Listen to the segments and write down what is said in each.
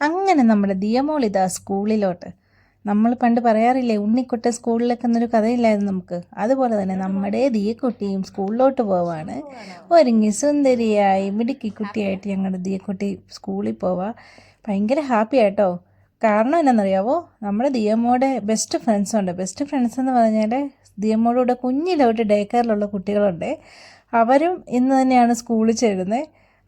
അങ്ങനെ നമ്മുടെ ദിയമോൾ ഇതാ സ്കൂളിലോട്ട്. നമ്മൾ പണ്ട് പറയാറില്ലേ ഉണ്ണിക്കുട്ട സ്കൂളിലൊക്കെ എന്നൊരു കഥയില്ലായിരുന്നു നമുക്ക്. അതുപോലെ തന്നെ നമ്മുടെ ദിയക്കുട്ടിയും സ്കൂളിലോട്ട് പോവാണ്. ഒരുങ്ങി സുന്ദരിയായി മിടുക്കി കുട്ടിയായിട്ട് ഞങ്ങളുടെ ദിയക്കുട്ടി സ്കൂളിൽ പോവാ. ഭയങ്കര ഹാപ്പി ആട്ടോ. കാരണം എന്നാണെന്നറിയാവോ നമ്മുടെ ദിയമോടെ ബെസ്റ്റ് ഫ്രണ്ട്സ് ഉണ്ട്. ബെസ്റ്റ് ഫ്രണ്ട്സ് എന്ന് പറഞ്ഞാൽ ദിയമ്മോടെ കൂടെ കുഞ്ഞിലോട്ട് ഡേ കെയറിലുള്ള കുട്ടികളുണ്ട്. അവരും ഇന്ന് തന്നെയാണ് സ്കൂളിൽ ചേരുന്നത്.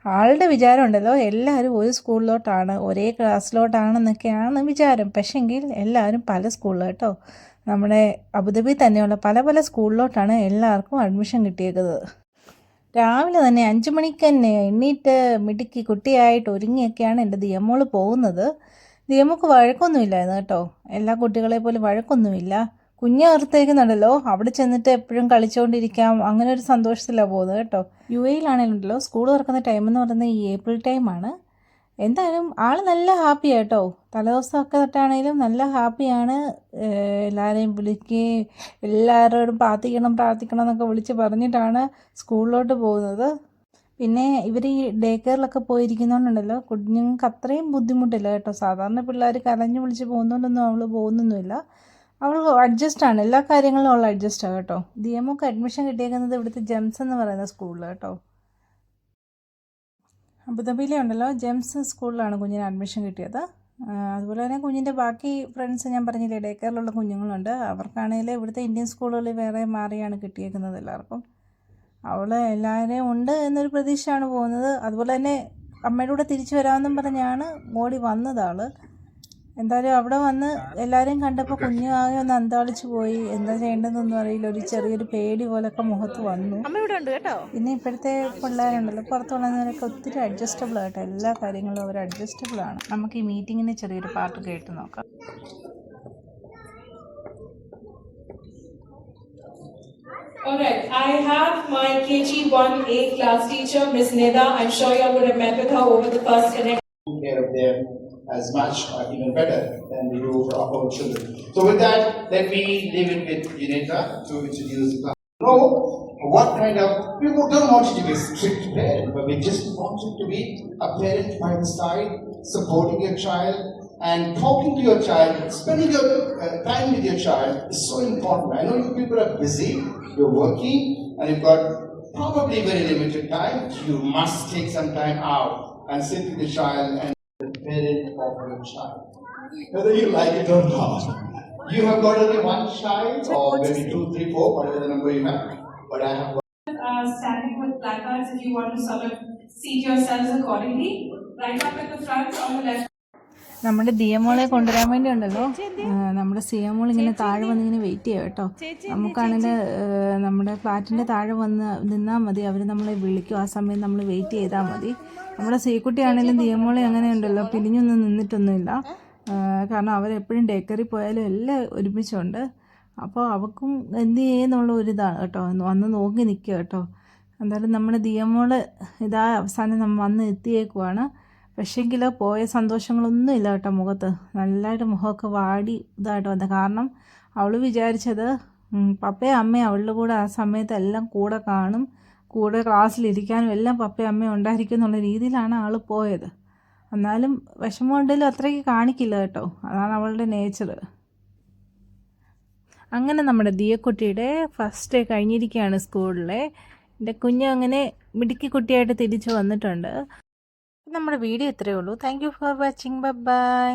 ആളുടെ വിചാരം ഉണ്ടല്ലോ എല്ലാവരും ഒരു സ്കൂളിലോട്ടാണ് ഒരേ ക്ലാസ്സിലോട്ടാണെന്നൊക്കെയാണ് വിചാരം. പക്ഷെങ്കിൽ എല്ലാവരും പല സ്കൂളിലോട്ടോ നമ്മുടെ അബുദാബി തന്നെയുള്ള പല പല സ്കൂളിലോട്ടാണ് എല്ലാവർക്കും അഡ്മിഷൻ കിട്ടിയേക്കുന്നത്. രാവിലെ തന്നെ അഞ്ച് മണിക്ക് തന്നെ എണ്ണീറ്റ് മിടുക്കി കുട്ടിയായിട്ട് ഒരുങ്ങിയൊക്കെയാണ് എന്റെ ദിയമോൾ പോകുന്നത്. ദിയമോക്ക് വഴക്കൊന്നുമില്ലായിരുന്നു കേട്ടോ. എല്ലാ കുട്ടികളെ പോലെ വഴക്കൊന്നുമില്ല. കുഞ്ഞ് ഓർത്തേക്കുന്നുണ്ടല്ലോ അവിടെ ചെന്നിട്ട് എപ്പോഴും കളിച്ചുകൊണ്ടിരിക്കാം അങ്ങനെ ഒരു സന്തോഷത്തിലാണ് പോകുന്നത് കേട്ടോ. യു എയിലാണെങ്കിലുണ്ടല്ലോ സ്കൂൾ തുറക്കുന്ന ടൈം എന്ന് പറയുന്നത് ഈ ഏപ്രിൽ ടൈമാണ് എന്തായാലും ആൾ നല്ല ഹാപ്പി കേട്ടോ. തലേദിവസമൊക്കെ തൊട്ടാണെങ്കിലും നല്ല ഹാപ്പിയാണ് എല്ലാവരെയും വിളിക്കുകയും എല്ലാവരോടും പ്രാർത്ഥിക്കണം പ്രാർത്ഥിക്കണം എന്നൊക്കെ വിളിച്ച് പറഞ്ഞിട്ടാണ് സ്കൂളിലോട്ട് പോകുന്നത്. പിന്നെ ഇവർ ഈ ഡേ കെയറിലൊക്കെ പോയിരിക്കുന്നതുകൊണ്ടുണ്ടല്ലോ കുഞ്ഞുങ്ങൾക്ക് അത്രയും ബുദ്ധിമുട്ടില്ല കേട്ടോ. സാധാരണ പിള്ളേർ കരഞ്ഞു വിളിച്ച് പോകുന്നതുകൊണ്ടൊന്നും അവൾ പോകുന്നൊന്നുമില്ല. അവൾ അഡ്ജസ്റ്റ് ആണ്. എല്ലാ കാര്യങ്ങളും അവൾ അഡ്ജസ്റ്റ് ആണ് കേട്ടോ. ദിയമോക്ക് അഡ്മിഷൻ കിട്ടിയേക്കുന്നത് ഇവിടുത്തെ ജെംസ് എന്ന് പറയുന്ന സ്കൂളിൽ കേട്ടോ. അബുദാബിയിലെ ഉണ്ടല്ലോ ജെംസ് സ്കൂളിലാണ് കുഞ്ഞിന് അഡ്മിഷൻ കിട്ടിയത്. അതുപോലെ തന്നെ കുഞ്ഞിന്റെ ബാക്കി ഫ്രണ്ട്സ് ഞാൻ പറഞ്ഞില്ലേ ഡേ കെയറിലുള്ള കുഞ്ഞുങ്ങളുണ്ട്. അവർക്കാണെങ്കിൽ ഇവിടുത്തെ ഇന്ത്യൻ സ്കൂളുകളിൽ വേറെ മാറിയാണ് കിട്ടിയേക്കുന്നത് എല്ലാവർക്കും. അവൾ എല്ലാവരെയും ഉണ്ട് എന്നൊരു പ്രതീക്ഷയാണ് പോകുന്നത്. അതുപോലെ തന്നെ അമ്മയുടെ കൂടെ തിരിച്ചു വരാമെന്നും പറഞ്ഞാണ് ഓടി വന്നത് ആൾ. എന്തായാലും അവിടെ വന്ന് എല്ലാവരെയും കണ്ടപ്പോൾ കുഞ്ഞു ആകെ ഒന്ന് അന്താളിച്ചു പോയി. എന്താ ചെയ്യേണ്ടതെന്നൊന്നും അറിയില്ല. ഒരു ചെറിയൊരു പേടി പോലൊക്കെ മുഖത്ത് വന്നു. അമ്മ ഇവിടെ ഉണ്ട് കേട്ടോ? പിന്നെ ഇപ്പോഴത്തെ പിള്ളേരുണ്ടല്ലോ. പുറത്തു വളർന്നവരൊക്കെ ഒത്തിരി അഡ്ജസ്റ്റബിൾ ആയിട്ട് എല്ലാ കാര്യങ്ങളും അവർ അഡ്ജസ്റ്റബിൾ ആണ്. നമുക്ക് ഈ മീറ്റിങ്ങിന് ചെറിയൊരു പാട്ട് കേട്ട് നോക്കാം. Alright, I have my KG 1A class teacher, Ms. Neda. I'm sure you all would have met with her over the first connect. take care of them. As much or even better than we do for our own children. So with that, let me leave it with Unita to introduce class. Know what kind of, we don't want you to be strict parent, but we just want you to be a parent by the side, supporting your child and talking to your child, spending your uh, time with your child is so important. I know you people are busy, you're working, and you've got probably very limited time. You must take some time out and sit with the child and the parent your child. Whether you like it or not. You have got only one child, or maybe two, three, four, whatever the number you have. But I have Uh, standing with placards if you want to sort of seat yourselves accordingly. Right up at the front on the left. നമ്മുടെ ദിയമോളെ കൊണ്ടുവരാൻ വേണ്ടി ഉണ്ടല്ലോ നമ്മുടെ സിയമോൾ ഇങ്ങനെ താഴെ വന്ന് ഇങ്ങനെ wait ചെയ്യാം കേട്ടോ. നമുക്കാണെങ്കിൽ നമ്മുടെ ഫ്ലാറ്റിന്റെ താഴെ വന്ന് നിന്നാൽ മതി. അവർ നമ്മളെ വിളിക്കും. ആ സമയം നമ്മൾ വെയിറ്റ് ചെയ്താൽ മതി. നമ്മുടെ സീക്കുട്ടിയാണെങ്കിലും ദിയമോളെ അങ്ങനെ ഉണ്ടല്ലോ. പിരിഞ്ഞൊന്നും നിന്നിട്ടൊന്നുമില്ല. കാരണം അവരെപ്പോഴും ഡേക്കറി പോയാലും എല്ലാം ഒരുമിച്ചുണ്ട്. അപ്പോൾ അവക്കും എന്ത് ചെയ്യുന്നുള്ള ഒരിതാണ് കേട്ടോ. വന്ന് നോക്കി നിൽക്കുക കേട്ടോ. എന്തായാലും നമ്മുടെ ദിയമോൾ ഇതാ അവസാനം നമ്മൾ വന്ന് എത്തിയേക്കുവാണ്. പക്ഷേങ്കിൽ പോയ സന്തോഷങ്ങളൊന്നും ഇല്ല കേട്ടോ മുഖത്ത്. നല്ലതായിട്ട് മുഖമൊക്കെ വാടി ഇതായിട്ട് വന്നത് കാരണം അവൾ വിചാരിച്ചത് പപ്പയും അമ്മയും അവളുടെ കൂടെ ആ സമയത്ത് എല്ലാം കൂടെ കാണും കൂടെ ക്ലാസ്സിലിരിക്കാനും എല്ലാം പപ്പയും അമ്മയും ഉണ്ടായിരിക്കും എന്നുള്ള രീതിയിലാണ് ആൾ പോയത്. എന്നാലും വിഷമമുണ്ടെങ്കിലും അത്രയ്ക്ക് കാണിക്കില്ല കേട്ടോ. അതാണ് അവളുടെ നേച്ചർ അങ്ങനെ നമ്മുടെ ദിയക്കുട്ടിയുടെ ഫസ്റ്റ് കഴിഞ്ഞിരിക്കുകയാണ് സ്കൂളിലെ. എന്റെ കുഞ്ഞ് അങ്ങനെ മിടുക്കി കുട്ടിയായിട്ട് തിരിച്ചു വന്നിട്ടുണ്ട്. നമ്മുടെ വീഡിയോ ഇത്രയേ ഉള്ളൂ. Thank you for watching bye